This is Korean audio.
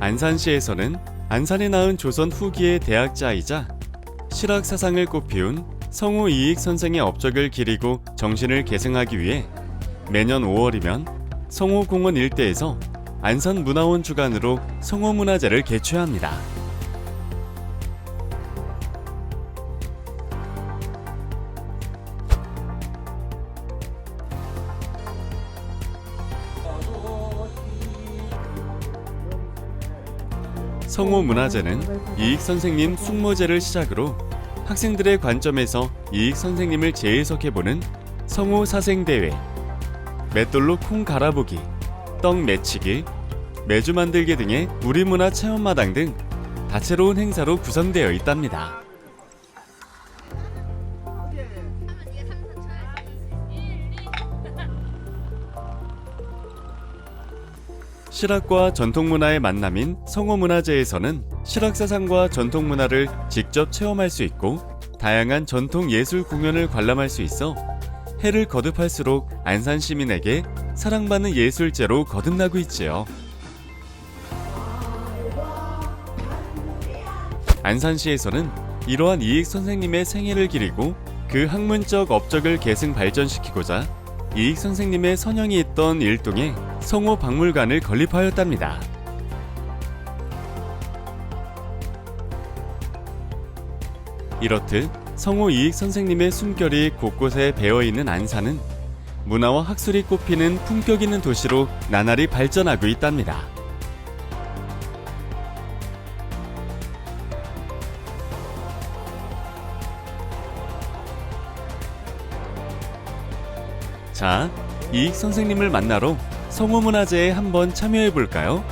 안산시에서는 안산에 낳은 조선 후기의 대학자이자 실학 사상을 꽃피운 성우 이익 선생의 업적을 기리고 정신을 계승하기 위해 매년 5월이면 성호공원 일대에서 안산 문화원 주관으로 성호문화제를 개최합니다. 성호 문화제는 이익 선생님 숙모제를 시작으로 학생들의 관점에서 이익 선생님을 재해석해보는 성호 사생대회, 맷돌로 콩 갈아보기, 떡 매치기, 매주 만들기 등의 우리 문화 체험마당 등 다채로운 행사로 구성되어 있답니다. 실학과 전통문화의 만남인 성호문화제에서는 실학사상과 전통문화를 직접 체험할 수 있고 다양한 전통 예술 공연을 관람할 수 있어 해를 거듭할수록 안산 시민에게 사랑받는 예술제로 거듭나고 있지요. 안산시에서는 이러한 이익 선생님의 생애를 기리고 그 학문적 업적을 계승 발전시키고자 이익 선생님의 선영이 있던 일동에 성호 박물관을 건립하였답니다. 이렇듯 성호 이익 선생님의 숨결이 곳곳에 배어 있는 안산은 문화와 학술이 꽃피는 품격 있는 도시로 나날이 발전하고 있답니다. 자, 이익 선생님을 만나러 성호문화제에 한번 참여해 볼까요?